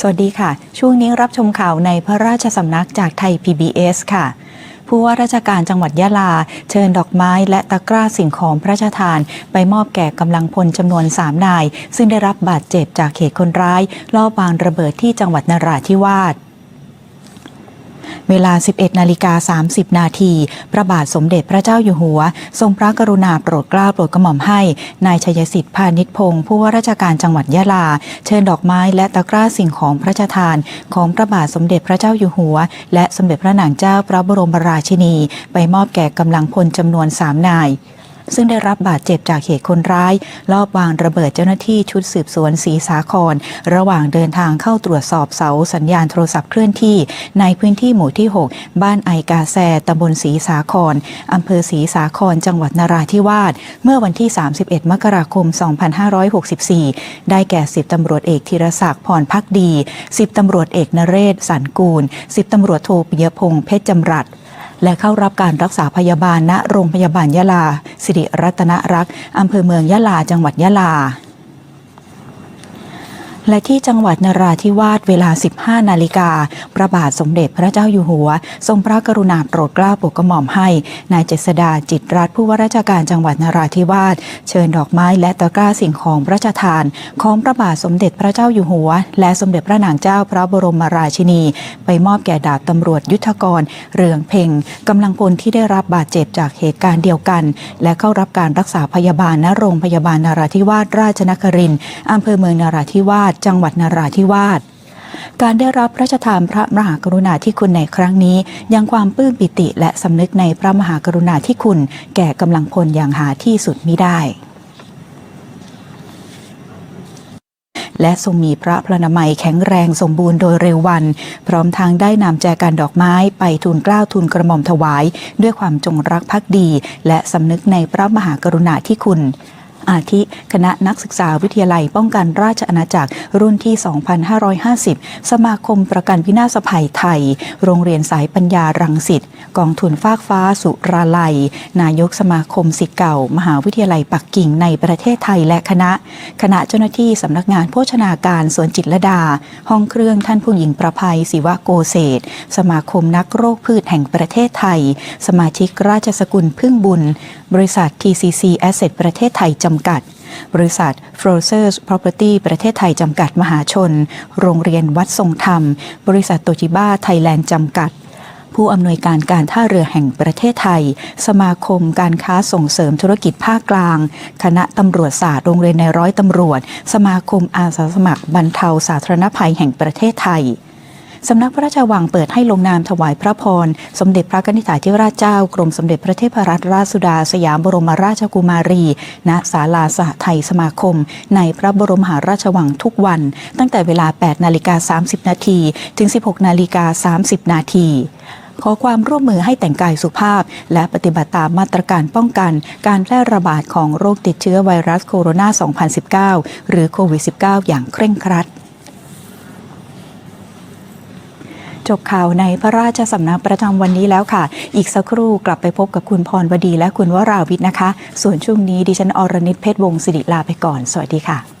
สวัสดีค่ะ ช่วงนี้รับชมข่าวในพระราชสำนักจากไทย PBS ค่ะผู้ว่าราชการจังหวัดยะลา เชิญดอกไม้และตะกร้าสิ่งของพระราชทาน ไปมอบแก่กำลังพลจำนวน 3 นาย ซึ่งได้รับบาดเจ็บจากเหตุคนร้ายลอบวางระเบิดที่จังหวัดนราธิวาส เวลา 11 นาฬิกา 30 นาที พระบาทสมเด็จพระเจ้าอยู่หัว ทรงพระกรุณาโปรดเกล้าโปรดกระหม่อมให้ นายชัยสิทธิ์พานิชพงศ์ผู้ว่าราชการจังหวัดยะลา เชิญดอกไม้และตะกร้าสิ่งของพระราชทาน ของพระบาทสมเด็จพระเจ้าอยู่หัว และสมเด็จพระนางเจ้าพระบรมราชินี ไปมอบแก่กำลังพลจำนวน 3 นาย ซึ่งได้รับบาดเจ็บจากเหตุคนร้าย ลอบวางระเบิดเจ้าหน้าที่ชุดสืบสวนศรีสาคร ระหว่างเดินทางเข้าตรวจสอบเสาสัญญาณโทรศัพท์เคลื่อนที่ ในพื้นที่หมู่ที่ 6 บ้านไอกาแซตำบลศรีสาครอำเภอศรีสาคร จังหวัดนราธิวาสเมื่อวันที่ 31 มกราคม 2564 ได้แก่ 10ตำรวจเอกธีรศักดิ์พรพักดี 10ตำรวจเอกนเรศสันกูล 10ตำรวจโทปิยพงษ์เพชรจำรัด และเข้ารับการรักษาพยาบาลณโรงพยาบาลยะลา สิริรัตนรักษ์อำเภอเมืองยะลาจังหวัดยะลา และที่จังหวัดนราธิวาสเวลา 15 นาฬิกา พระบาทสมเด็จพระเจ้าอยู่หัว ทรงพระกรุณาโปรดเกล้าโปรดกระหม่อมให้ นายเจษดาจิตรัตน์ผู้ว่าราชการจังหวัดนราธิวาส เชิญดอกไม้และตะกร้าสิ่งของพระราชทาน ของพระบาทสมเด็จพระเจ้าอยู่หัว และสมเด็จพระนางเจ้าพระบรมราชินี ไปมอบแก่ดาบตำรวจยุทธกร เรืองเพ่งกำลังพลที่ได้รับบาดเจ็บจากเหตุการณ์เดียวกัน และเข้ารับการรักษาพยาบาลณโรงพยาบาลนราธิวาสราชนครินทร์อำเภอเมืองนราธิวาสจังหวัดนราธิวาสการได้รับพระราชทานพระมหากรุณาธิคุณในครั้งนี้ ยังความปลื้มปิติและสำนึกในพระมหากรุณาธิคุณ แก่กำลังพลอย่างหาที่สุดมิได้ และทรงมีพระพลานามัยแข็งแรงสมบูรณ์โดยเร็ววัน พร้อมทางได้นำแจกันดอกไม้ไปทูลเกล้าทูลกระหม่อมถวาย ด้วยความจงรักภักดี และสำนึกในพระมหากรุณาธิคุณ อาทิคณะนักศึกษาวิทยาลัยป้องกันราชอาณาจักรรุ่นที่ 2550 สมาคมประกันวินาศภัยไทย โรงเรียนสายปัญญารังสิตกองทุนฟากฟ้าสุราลัย นายกสมาคมสิทธิ์เก่า มหาวิทยาลัยปักกิ่งในประเทศไทยและคณะ คณะเจ้าหน้าที่สำนักงานโภชนาการสวนจิตรดา ห้องเครื่องท่านผู้หญิงประภัยศิวะโกเศษสมาคมนักโรคพืชแห่งประเทศไทย สมาชิกราชสกุลพึ่งบุญ บริษัท TCC Asset ประเทศไทยจำกัด บริษัท f r o z e r s Property ประเทศไทยจำกัดมหาชน โรงเรียนวัดทรงธรรม บริษัทโตจิบ้าไทยแลนด์จำกัดผู้อำนวยการการท่าเรือแห่งประเทศไทย สมาคมการค้าส่งเสริมธุรกิจภาคกลาง คณะตำรวจศาสตร์โรงเรียนในร้อยตำรวจ สมาคมอาสาสมัครบรรเทาสาธารณภัยแห่งประเทศไทย สำนักพระราชวังเปิดให้ลงนามถวายพระพร สมเด็จพระกนิษฐาธิราชเจ้ากรมสมเด็จพระเทพรัตนราชสุดาสยามบรมราชกุมารี ณศาลาสหไทยสมาคม ในพระบรมมหาราชวังทุกวัน ตั้งแต่เวลา 8 นาฬิกา 30 นาทีถึง 16 นาฬิกา 30 นาทีขอความร่วมมือให้แต่งกายสุภาพ และปฏิบัติตามมาตรการป้องกัน การแพร่ระบาดของโรคติดเชื้อไวรัสโคโรนา 2019 หรือโควิด -19 อย่างเคร่งครัด จบข่าวในพระราชสำนักประจำวันนี้แล้วค่ะ อีกสักครู่กลับไปพบกับคุณพรวดีและคุณวราวิทย์นะคะ ส่วนช่วงนี้ดิฉันอรณิตเพชรวงศิริลาไปก่อน สวัสดีค่ะ